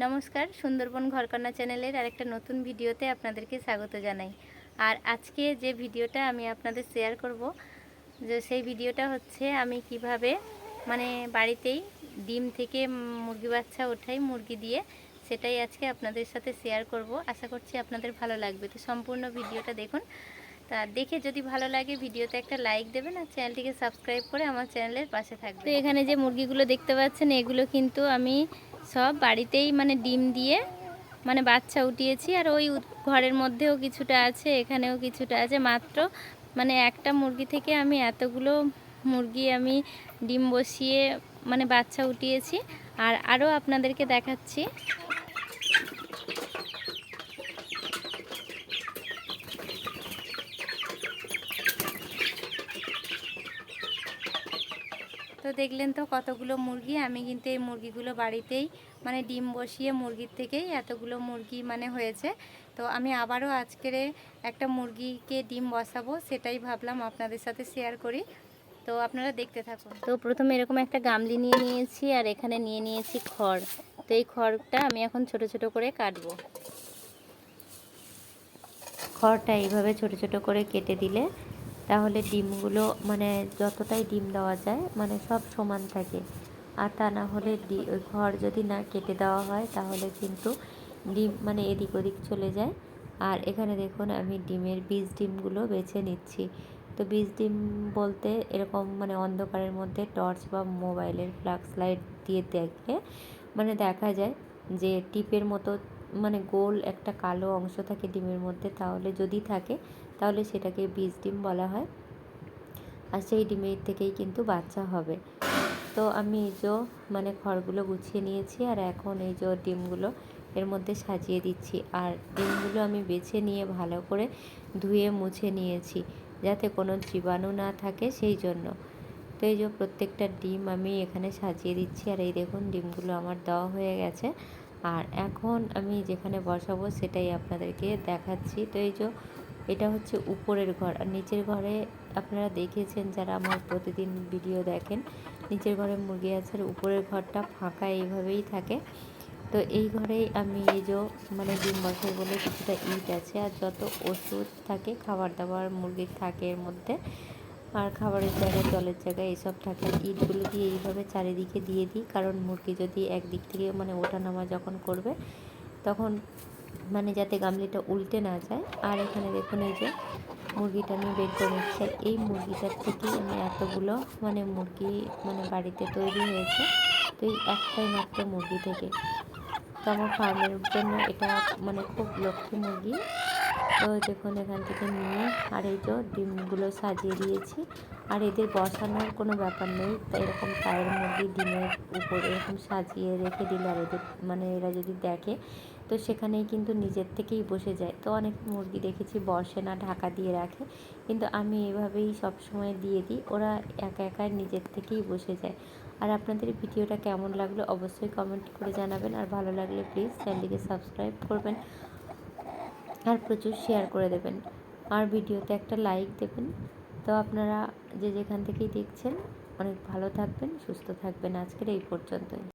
নমস্কার, সুন্দরবন ঘরকন্যা চ্যানেলের আরেকটা নতুন ভিডিওতে আপনাদেরকে স্বাগত জানাই। আর আজকে যে ভিডিওটা আমি আপনাদের শেয়ার করব, যে সেই ভিডিওটা হচ্ছে আমি কীভাবে মানে বাড়িতেই ডিম থেকে মুরগি বাচ্চা ওঠাই, মুরগি দিয়ে সেটাই আজকে আপনাদের সাথে শেয়ার করব। আশা করছি আপনাদের ভালো লাগবে। তো সম্পূর্ণ ভিডিওটা দেখুন। তা দেখে যদি ভালো লাগে, ভিডিওতে একটা লাইক দেবেন আর চ্যানেলটিকে সাবস্ক্রাইব করে আমার চ্যানেলের পাশে থাকবে তো এখানে যে মুরগিগুলো দেখতে পাচ্ছেন, এগুলো কিন্তু আমি সব বাড়িতেই মানে ডিম দিয়ে মানে বাচ্চা উঠিয়েছি আর ওই ঘরের মধ্যেও কিছুটা আছে, এখানেও কিছুটা আছে। মাত্র মানে একটা মুরগি থেকে আমি এতগুলো মুরগি আমি ডিম বসিয়ে মানে বাচ্চা উঠিয়েছি। আর আরও আপনাদেরকে দেখাচ্ছি। তো দেখলেন তো কতগুলো মুরগি, আমি কিন্তু এই মুরগিগুলো বাড়িতেই মানে ডিম বসিয়ে মুরগির থেকেই এতগুলো মুরগি মানে হয়েছে। তো আমি আবারও আজকের একটা মুরগিকে ডিম বসাবো, সেটাই ভাবলাম আপনাদের সাথে শেয়ার করি। তো আপনারা দেখতে থাকুন। তো প্রথমে এরকম একটা গামলি নিয়ে নিয়েছি আর এখানে নিয়ে নিয়েছি খড়। তো এই খড়টা আমি এখন ছোট ছোট করে কাটবো। খড়টা এইভাবে ছোট ছোট করে কেটে দিলে তাহলে ডিমগুলো মানে যতটাই ডিম দেওয়া যায় মানে সব সমান থাকে। আর তা না হলে ওই যদি না কেটে দেওয়া হয়, তাহলে কিন্তু ডিম মানে এদিক ওদিক চলে যায়। আর এখানে দেখুন, আমি ডিমের বীজ ডিমগুলো বেছে নিচ্ছি। তো বীজ ডিম বলতে এরকম মানে অন্ধকারের মধ্যে টর্চ বা মোবাইলের ফ্লাক্স লাইট দিয়ে দেখলে মানে দেখা যায় যে টিপের মতো মানে গোল একটা কালো অংশ থাকে ডিমের মধ্যে। তাহলে যদি থাকে তাহলে সেটাকে বীজ ডিম বলা হয়। আর সেই ডিমের থেকেই কিন্তু বাচ্চা হবে। তো আমি এই যে মানে খড়গুলো গুছিয়ে নিয়েছি আর এখন এই যে ডিমগুলো এর মধ্যে সাজিয়ে দিচ্ছি। আর ডিমগুলো আমি বেছে নিয়ে ভালো করে ধুয়ে মুছে নিয়েছি যাতে কোনো জীবাণু না থাকে সেই জন্য। তো এই যে প্রত্যেকটা ডিম আমি এখানে সাজিয়ে দিচ্ছি আর এই দেখুন ডিমগুলো আমার দেওয়া হয়ে গেছে। আর এখন আমি যেখানে বসাবো সেটাই আপনাদেরকে দেখাচ্ছি। তো এই যে এটা হচ্ছে উপরের ঘর। আর নিচের ঘরে আপনারা দেখেছেন যারা আমার প্রতিদিন ভিডিও দেখেন, নিচের ঘরে মুরগি আছে আর উপরের ঘরটা ফাঁকা এইভাবেই থাকে। তো এই ঘরেই আমি এই যে মানে ডিম বসাই বলে কিছুটা ইট আছে আর যত ওষুধ থাকে খাবার দাবার মুরগির থাকে এর মধ্যে, আর খাবারের জায়গায়, জলের জায়গায় এসব থাকে ইটগুলো দিয়ে এইভাবে চারিদিকে দিয়ে দিই। কারণ মুরগি যদি একদিক থেকে মানে ওঠানামা যখন করবে, তখন মানে যাতে গামলিটা উল্টে না যায়। আর এখানে দেখুন এই যে মুরগিটা আমি বের করে নিচ্ছি। এই মুরগিটার থেকেই আমি এতগুলো মানে মুরগি মানে বাড়িতে তৈরি হয়েছে। তো এই একটাই মাত্র মুরগি থেকে। তো আমার ফার্মের জন্য এটা মানে খুব লক্ষ্মী মুরগি। তো দেখুন, এখান থেকে নিয়ে আর এই তো ডিমগুলো সাজিয়ে দিয়েছি। আর এদের বসানোর কোনো ব্যাপার নেই। এরকম পায়ের মুরগি ডিমের উপরে এরকম সাজিয়ে রেখে দিলে আর এদের মানে এরা যদি দেখে, তো সেখানেই কিন্তু নিজের থেকেই বসে যায়। তো অনেক মুরগি দেখেছি বসে না, ঢাকা দিয়ে রাখে। কিন্তু আমি এভাবেই সব সময় দিয়ে দিই। ওরা একা একা নিজের থেকেই বসে যায়। আর আপনাদের ভিডিওটা কেমন লাগল অবশ্যই কমেন্ট করে জানাবেন। আর ভালো লাগলে প্লিজ চ্যানেলটিকে সাবস্ক্রাইব করবেন। আর প্রচুর শেয়ার করে দেবেন। আর ভিডিওতে একটা লাইক দেবেন। তো আপনারা যে যেখান থেকেই দেখছেন, অনেক ভালো থাকবেন, সুস্থ থাকবেন আজকের এই পর্যন্তই।